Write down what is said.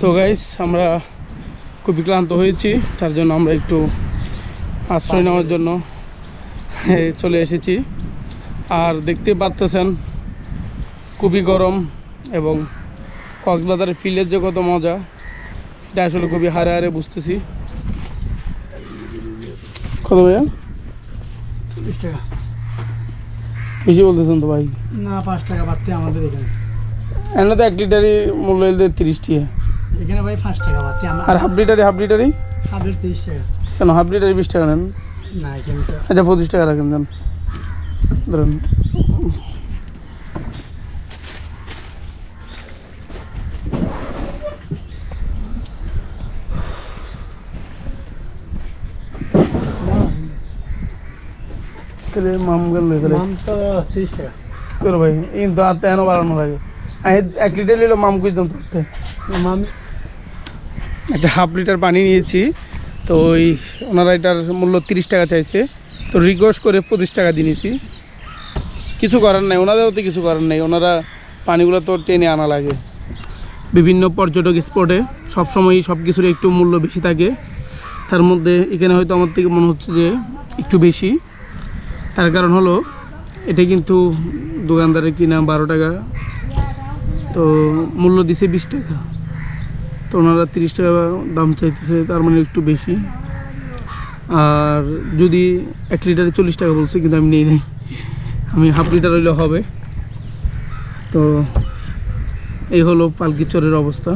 তো গাইস আমরা খুবই ক্লান্ত হয়েছি তার জন্য আমরা একটু আশ্রয় নেওয়ার জন্য চলে এসেছি। আর দেখতে পারতেছেন খুবই গরম এবং কক্সবাজারের ফিলের যে কত মজা এটা আসলে খুবই হারে হারে বুঝতেছি। কত ভাইয়া? চল্লিশ টাকা। বেশি বলতেছেন তো ভাই। না পাঁচ টাকা বাড়তে আমাদের এখানে। এনে তো এক লিটারই মূল্য তিরিশ টিয়া এখানে ভাই পাঁচ টাকা বাড়তে আর হাফ লিটারে হাফ লিটারই? হাফের তিরিশ টাকা। কেন হাফ লিটারে বিশ টাকা নেন? না এখানে আচ্ছা পঁচিশ টাকা রাখেন যান ধরুন। তাহলে মাম গেল দাম তো তিরিশ টাকা। করো ভাই কিন্তু আর তেন বাড়ানো লাগে। এক লিটার নিলে মাম খুঁজতাম ধরতে মাম একটা হাফ লিটার পানি নিয়েছি। তো ওই ওনারা এটার মূল্য তিরিশ টাকা চাইছে। তো রিকোয়েস্ট করে পঁচিশ টাকা দিয়ে নিয়েছি কিছু করার নাই, ওনাদেরও তো কিছু করার নেই। ওনারা পানিগুলো তো টেনে আনা লাগে। বিভিন্ন পর্যটক স্পটে সবসময়ই সব কিছুর একটু মূল্য বেশি থাকে। তার মধ্যে এখানে হয়তো আমার থেকে মনে হচ্ছে যে একটু বেশি। তার কারণ হলো, এটা কিন্তু দোকানদারের কিনা বারো টাকা। তো মূল্য দিছে বিশ টাকা। তো ওনারা তিরিশ টাকা দাম চাইতেছে, তার মানে একটু বেশি। আর যদি এক লিটারে চল্লিশ টাকা বলছে, কিন্তু আমি নেই নাই। আমি হাফ লিটার হইলে হবে। তো এই হলো পালকি চরের অবস্থা।